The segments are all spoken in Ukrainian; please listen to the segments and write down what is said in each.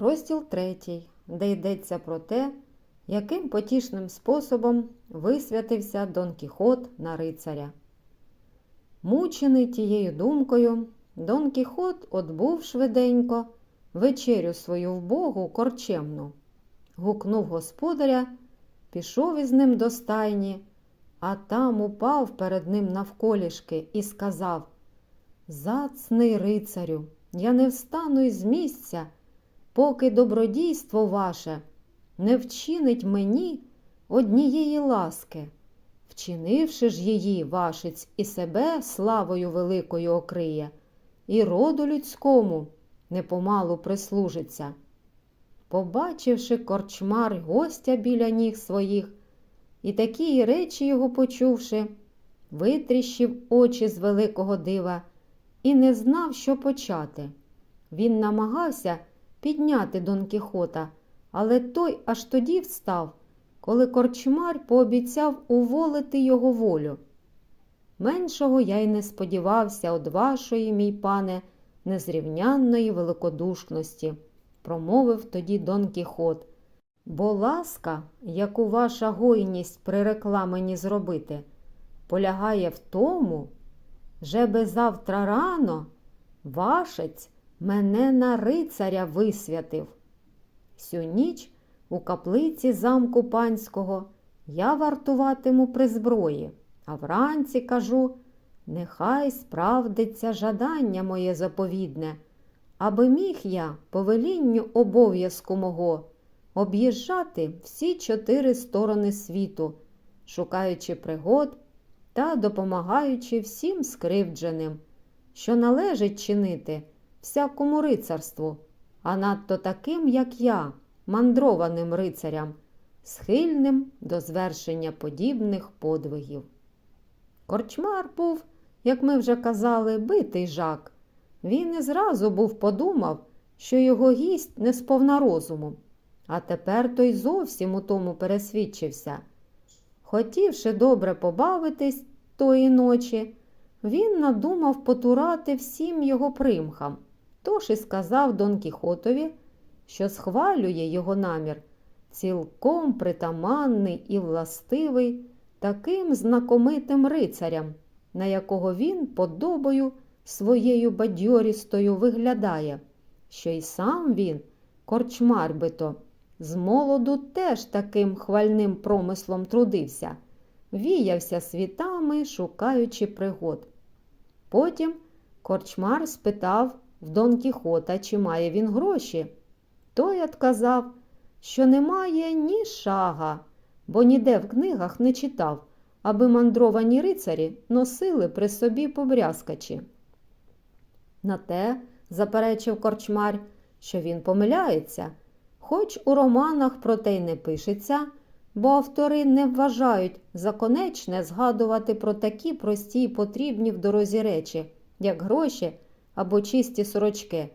Розділ третій, де йдеться про те, яким потішним способом висвятився Дон Кіхот на рицаря. Мучений тією думкою, Дон Кіхот отбув швиденько вечерю свою вбогу корчемну, гукнув господаря, пішов із ним до стайні, а там упав перед ним навколішки і сказав Зацний рицарю, я не встану із місця, поки добродійство ваше не вчинить мені однієї ласки, вчинивши ж її, вашець, і себе славою великою окриє, і роду людському непомалу прислужиться. Побачивши корчмар гостя біля ніг своїх, і такі речі його почувши, витріщив очі з великого дива і не знав, що почати. Він намагався підняти Дон Кіхота, але той аж тоді встав, коли корчмар пообіцяв уволити його волю. Меншого я й не сподівався од вашої, мій пане, незрівнянної великодушності, промовив тоді Дон Кіхот. Бо ласка, яку ваша гойність прирекла мені зробити, полягає в тому, жеби завтра рано вашець мене на рицаря висвятив. Сю ніч у каплиці замку панського я вартуватиму при зброї, а вранці кажу, нехай справдиться жадання моє заповідне, аби міг я, по велінню обов'язку мого, об'їжджати всі чотири сторони світу, шукаючи пригод та допомагаючи всім скривдженим, що належить чинити всякому рицарству, а надто таким, як я, мандрованим рицарям, схильним до звершення подібних подвигів. Корчмар був, як ми вже казали, битий жак. Він і зразу був подумав, що його гість не сповна розуму, а тепер той зовсім у тому пересвідчився. Хотівши добре побавитись тої ночі, він надумав потурати всім його примхам, тож і сказав Дон Кіхотові, що схвалює його намір, цілком притаманний і властивий таким знакомитим рицарям, на якого він подобою своєю бадьорістою виглядає, що й сам він, корчмар бито, з молоду теж таким хвальним промислом трудився, віявся світами, шукаючи пригод. Потім корчмар спитав в Дон Кіхота, чи має він гроші. Той отказав, що немає ні шага, бо ніде в книгах не читав, аби мандровані рицарі носили при собі побрязкачі. На те, заперечив корчмар, що він помиляється, хоч у романах про те й не пишеться, бо автори не вважають за конечне згадувати про такі прості й потрібні в дорозі речі, як гроші або чисті сорочки.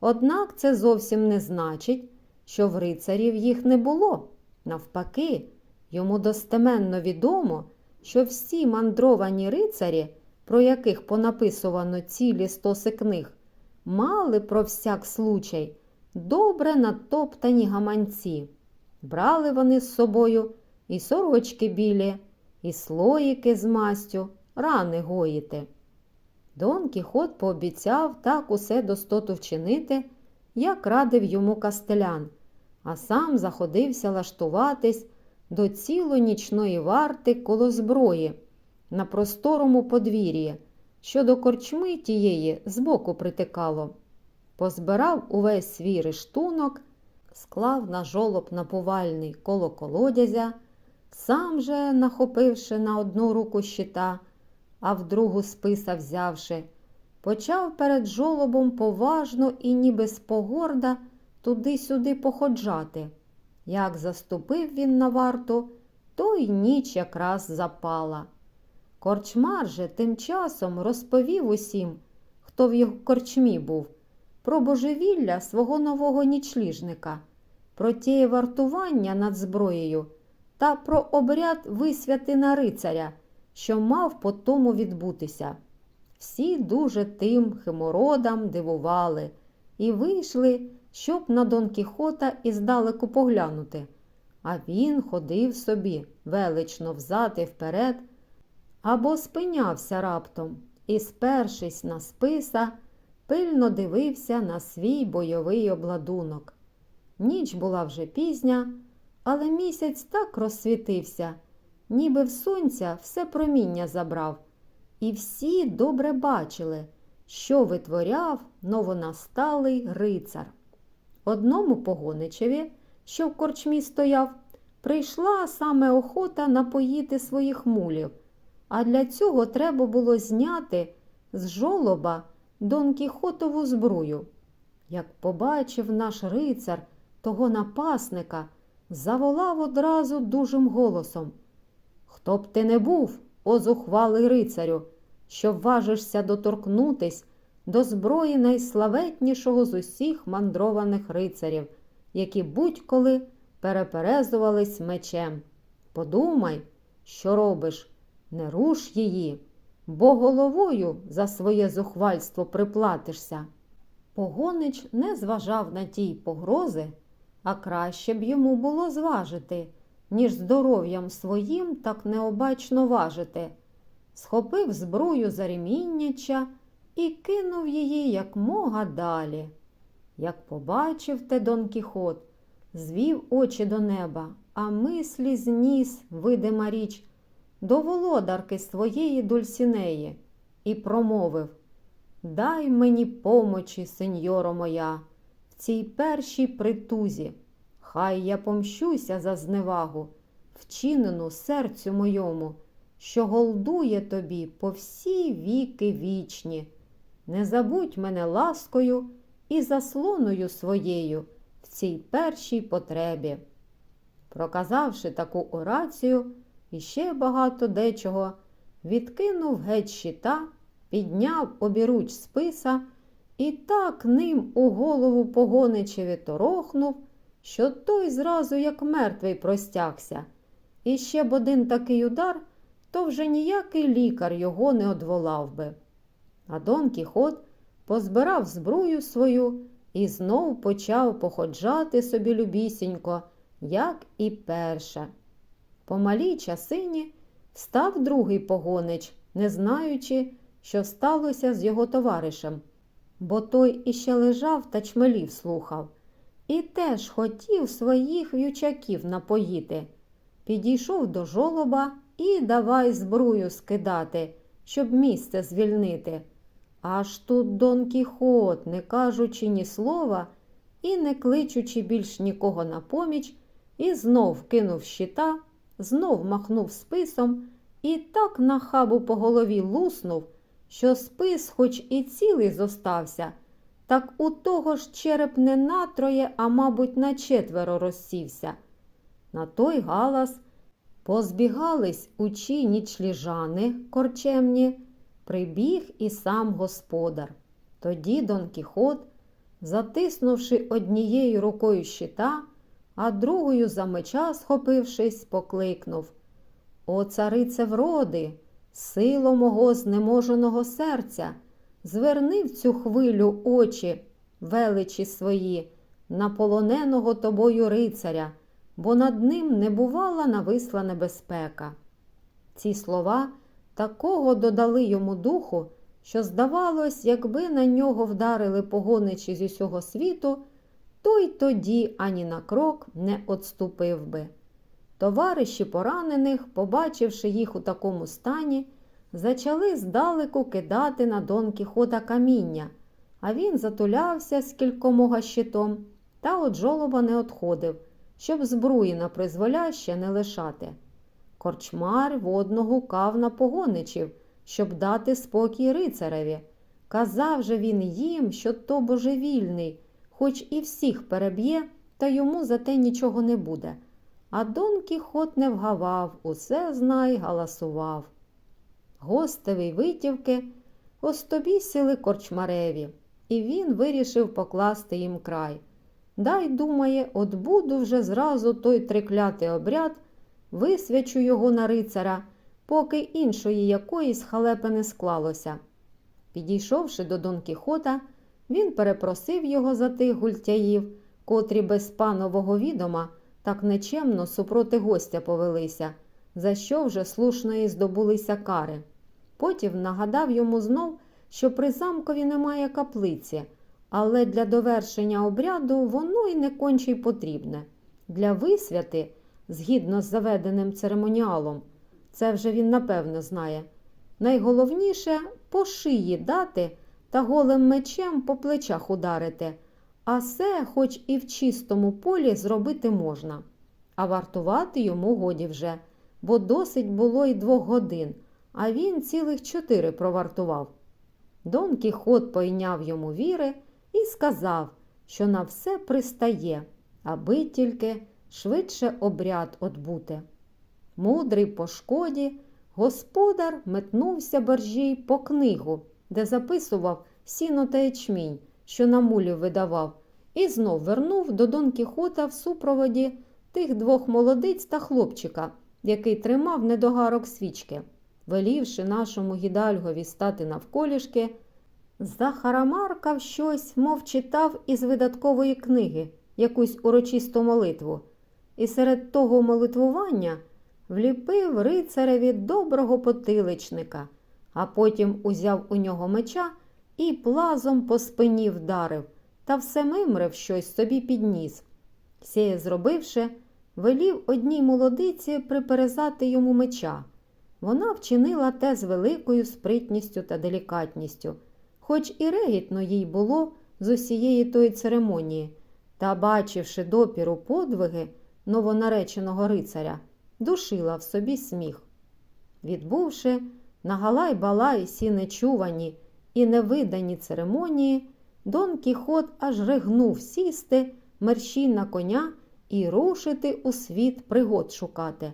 Однак це зовсім не значить, що в рицарів їх не було. Навпаки, йому достеменно відомо, що всі мандровані рицарі, про яких понаписувано цілі стоси книг, мали про всяк случай добре натоптані гаманці. Брали вони з собою і сорочки білі, і слоїки з мастю, рани гоїти. Дон Кіхот пообіцяв так усе достоту вчинити, як радив йому кастелян, а сам заходився лаштуватись до цілонічної варти коло зброї на просторому подвір'ї, що до корчми тієї збоку притикало. Позбирав увесь свій рештунок, склав на жолоб напувальний коло колодязя, сам же, нахопивши на одну руку щита, а в другу списа взявши, почав перед жолобом поважно і ніби спогорда туди-сюди походжати. Як заступив він на варту, то й ніч якраз запала. Корчмар же тим часом розповів усім, хто в його корчмі був, про божевілля свого нового нічліжника, про тіє вартування над зброєю та про обряд висвяти на рицаря, що мав по тому відбутися. Всі дуже тим химородам дивували і вийшли щоб на Дон Кіхота іздалеку поглянути, а він ходив собі велично взад і вперед, або спинявся раптом і, спершись на списа, пильно дивився на свій бойовий обладунок. Ніч була вже пізня, але місяць так розсвітився, ніби в сонця все проміння забрав, і всі добре бачили, що витворяв новонасталий рицар. Одному погоничеві, що в корчмі стояв, прийшла саме охота напоїти своїх мулів, а для цього треба було зняти з жолоба Дон Кіхотову збрую. Як побачив наш рицар того напасника, заволав одразу дужим голосом. Хто б ти не був, о зухвалий рицарю, що важишся доторкнутись до зброї найславетнішого з усіх мандрованих рицарів, які будь-коли переперезувались мечем. Подумай, що робиш, не руш її, бо головою за своє зухвальство приплатишся. Погонич не зважав на тій погрози, а краще б йому було зважити, ніж здоров'ям своїм так необачно важити. Схопив зброю за ремінняча і кинув її якмога далі. Як побачив те Дон Кіхот, звів очі до неба, а мислі зніс, видима річ, до володарки своєї дульсінеї і промовив Дай мені помочі, сеньоро моя, в цій першій притузі. Хай я помщуся за зневагу, вчинену серцю моєму, що голдує тобі по всі віки вічні. Не забудь мене ласкою і заслоною своєю в цій першій потребі. Проказавши таку орацію і ще багато дечого, відкинув геть щита, підняв обіруч списа і так ним у голову погоничеві торохнув, що той зразу, як мертвий, простягся. І ще б один такий удар, то вже ніякий лікар його не одволав би. А Дон Кіхот позбирав збрую свою і знов почав походжати собі любісінько, як і перше. По малій часині встав другий погонич, не знаючи, що сталося з його товаришем, бо той іще лежав та чмелів слухав, і теж хотів своїх в'ючаків напоїти. Підійшов до жолоба і давай збрую скидати, щоб місце звільнити. Аж тут Дон Кіхот, не кажучи ні слова і не кличучи більш нікого на поміч, і знов кинув щита, знов махнув списом і так на хабу по голові луснув, що спис, хоч і цілий зостався, так у того ж череп не натроє, а, мабуть, на четверо розсівся. На той галас позбігались учі нічліжани корчемні, прибіг і сам господар. Тоді Дон Кіхот, затиснувши однією рукою щита, а другою за меча схопившись, покликнув О, царице вроди, сило мого знеможеного серця, зверни в цю хвилю очі, величі свої, на полоненого тобою рицаря, бо над ним не бувала нависла небезпека. Ці слова такого додали йому духу, що, здавалось, якби на нього вдарили погоничі з усього світу, той тоді ані на крок не отступив би. Товариші поранених, побачивши їх у такому стані, зачали здалеку кидати на Дон Кіхота каміння, а він затулявся з кількомога щитом та от жолоба не отходив, щоб збруї на призволяще не лишати. Корчмар водно гукав на погоничів, щоб дати спокій рицареві. Казав же він їм, що то божевільний, хоч і всіх переб'є, та йому за те нічого не буде. А Дон Кіхот не вгавав, усе знай, галасував. Гостеві витівки остобісили корчмареві, і він вирішив покласти їм край. Дай, думає, от буду вже зразу той триклятий обряд, висвячу його на рицара, поки іншої якоїсь халепи не склалося. Підійшовши до Дон Кіхота, Він перепросив його за тих гультяїв, котрі без панового відома так нечемно супроти гостя повелися, за що вже слушно і здобулися кари. Потім нагадав йому знов, що при замкові немає каплиці, але для довершення обряду воно й не конче й потрібне. Для висвяти, згідно з заведеним церемоніалом, це вже він напевно знає. Найголовніше по шиї дати та голим мечем по плечах ударити, а це, хоч і в чистому полі, зробити можна. А вартувати йому годі вже, бо досить було й двох годин, а він цілих чотири провартував. Дон Кіхот пойняв йому віри і сказав, що на все пристає, аби тільки швидше обряд отбути. Мудрий по шкоді, господар метнувся боржій по книгу, де записував сіно та ячмінь, що на мулів видавав, і знов вернув до Дон Кіхота в супроводі тих двох молодиць та хлопчика, який тримав недогарок свічки. Велівши нашому гідальгові стати навколішки, захарамаркав щось, мов читав із видаткової книги якусь урочисту молитву, і серед того молитвування вліпив рицареві доброго потиличника, а потім узяв у нього меча і плазом по спині вдарив та все мимрив щось собі підніс. Сіє зробивши, велів одній молодиці приперезати йому меча. Вона вчинила те з великою спритністю та делікатністю, хоч і регітно їй було з усієї тої церемонії, та, бачивши допіру подвиги новонареченого рицаря, душила в собі сміх. Відбувши на галай-балай сі нечувані і невидані церемонії, Дон Кіхот аж ригнув сісти, мерщій на коня і рушити у світ пригод шукати.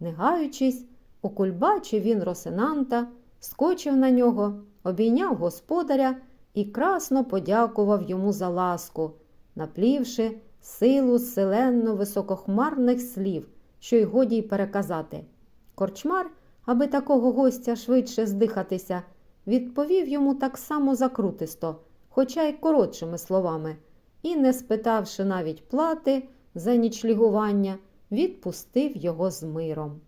Не гаючись, у кульбачі він Росинанта, скочив на нього, обійняв господаря і красно подякував йому за ласку, наплівши силу селенно високохмарних слів, що й годі й переказати. Корчмар, аби такого гостя швидше здихатися, відповів йому так само закрутисто, хоча й коротшими словами, і, не спитавши навіть плати за нічлігування, відпустив його з миром.